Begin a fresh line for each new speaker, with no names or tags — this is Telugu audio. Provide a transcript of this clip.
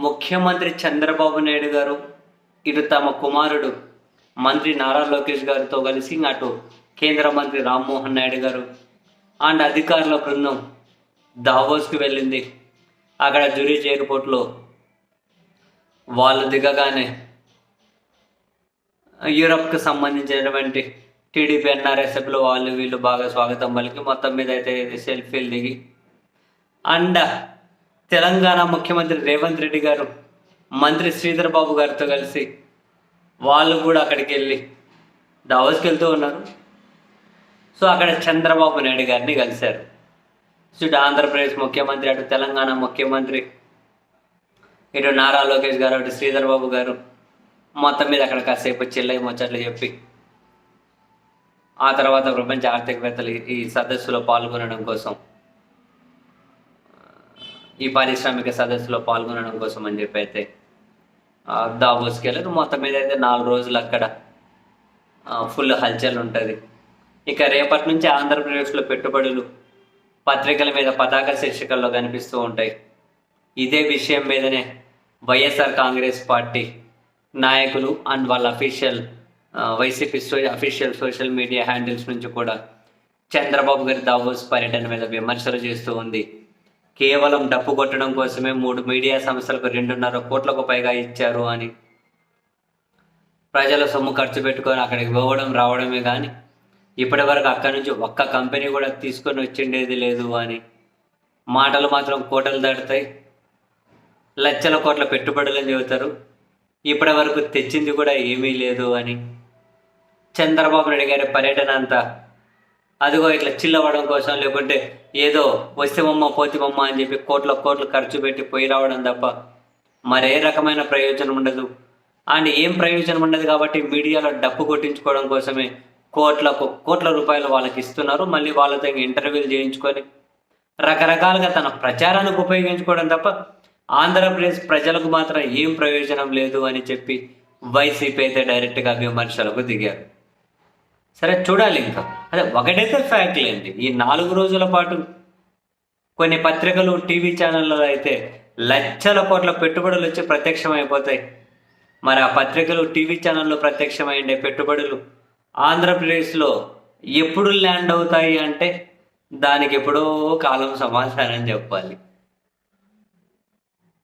ముఖ్యమంత్రి చంద్రబాబు నాయుడు గారు ఇటు తమ కుమారుడు మంత్రి నారా లోకేష్ గారితో కలిసి అటు కేంద్ర మంత్రి రామ్మోహన్ నాయుడు గారు అండ్ అధికారుల బృందం దావోస్కి వెళ్ళింది. అక్కడ జూరిచ్ ఎయిర్పోర్ట్లో వాళ్ళు దిగగానే యూరప్కి సంబంధించినటువంటి టీడీపీ ఎన్ఆర్ఎస్ఎఫ్లు వాళ్ళు వీళ్ళు బాగా స్వాగతం పలికి మొత్తం మీద అయితే సెల్ఫీలు దిగి అండ్ తెలంగాణ ముఖ్యమంత్రి రేవంత్ రెడ్డి గారు మంత్రి శ్రీధర్ బాబు గారితో కలిసి వాళ్ళు కూడా అక్కడికి వెళ్ళి దావోస్కి వెళ్తూ ఉన్నారు. సో అక్కడ చంద్రబాబు నాయుడు గారిని కలిశారు. సో ఇటు ఆంధ్రప్రదేశ్ ముఖ్యమంత్రి అటు తెలంగాణ ముఖ్యమంత్రి ఇటు నారా లోకేష్ గారు అటు శ్రీధర్ బాబు గారు మొత్తం మీద అక్కడ కాసేపు చెల్లై ముచ్చట్లు చెప్పి ఆ తర్వాత ప్రపంచ ఆర్థికవేత్తలు ఈ సదస్సులో పాల్గొనడం కోసం ఈ పారిశ్రామిక సదస్సులో పాల్గొనడం కోసం అని చెప్పి అయితే దావోస్కి వెళ్ళారు. మొత్తం మీద అయితే నాలుగు రోజులు అక్కడ ఫుల్ హల్చల్ ఉంటుంది. ఇక రేపటి నుంచి ఆంధ్రప్రదేశ్లో పెట్టుబడులు పత్రికల మీద పతాక శీర్షికల్లో కనిపిస్తూ ఉంటాయి. ఇదే విషయం మీదనే వైఎస్ఆర్ కాంగ్రెస్ పార్టీ నాయకులు అండ్ వాళ్ళ official YCP so official social media handles నుంచి కూడా చంద్రబాబు గారి దావోస్ పర్యటన మీద విమర్శలు చేస్తూ ఉంది. కేవలం డప్పు కొట్టడం కోసమే మూడు మీడియా సంస్థలకు రెండున్నర కోట్లకు పైగా ఇచ్చారు అని. ప్రజల సొమ్ము ఖర్చు పెట్టుకొని అక్కడికి పోవడం రావడమే కానీ ఇప్పటి వరకు అక్కడి నుంచి ఒక్క కంపెనీ కూడా తీసుకొని వచ్చిండేది లేదు అని. మాటలు మాత్రం కోటలు దాటుతాయి. లక్షల కోట్ల పెట్టుబడులని చెబుతారు? ఇప్పటి వరకు తెచ్చింది కూడా ఏమీ లేదు అని. చంద్రబాబు నాయుడు గారి పర్యటన అంతా అదిగో ఇట్లా చిల్లవడం కోసం లేకుంటే ఏదో వస్తేమమ్మ పోతిమమ్మ అని చెప్పి కోట్ల కోట్లు ఖర్చు పెట్టి పోయి రావడం తప్ప మరే రకమైన ప్రయోజనం ఉండదు. అండ్ ఏం ప్రయోజనం ఉండదు కాబట్టి మీడియాలో డప్పు కొట్టించుకోవడం కోసమే కోట్లకు కోట్ల రూపాయలు వాళ్ళకి ఇస్తున్నారు. మళ్ళీ వాళ్ళతో ఇంటర్వ్యూలు చేయించుకొని రకరకాలుగా తన ప్రచారానికి ఉపయోగించుకోవడం తప్ప ఆంధ్రప్రదేశ్ ప్రజలకు మాత్రం ఏం ప్రయోజనం లేదు అని చెప్పి వైసీపీ అయితే డైరెక్ట్గా విమర్శలకు దిగారు. సరే చూడాలి ఇంకా. అదే ఒకటైతే ఫ్యాక్ట్ లేండి ఈ నాలుగు రోజుల పాటు కొన్ని పత్రికలు టీవీ ఛానళ్ళలో అయితే లక్షల కోట్ల పెట్టుబడులు వచ్చి ప్రత్యక్షమైపోతాయి. మరి ఆ పత్రికలు టీవీ ఛానల్లో ప్రత్యక్షమైండే పెట్టుబడులు ఆంధ్రప్రదేశ్లో ఎప్పుడు ల్యాండ్ అవుతాయి అంటే దానికి ఎప్పుడో కాలం సమాచారం చెప్పాలి.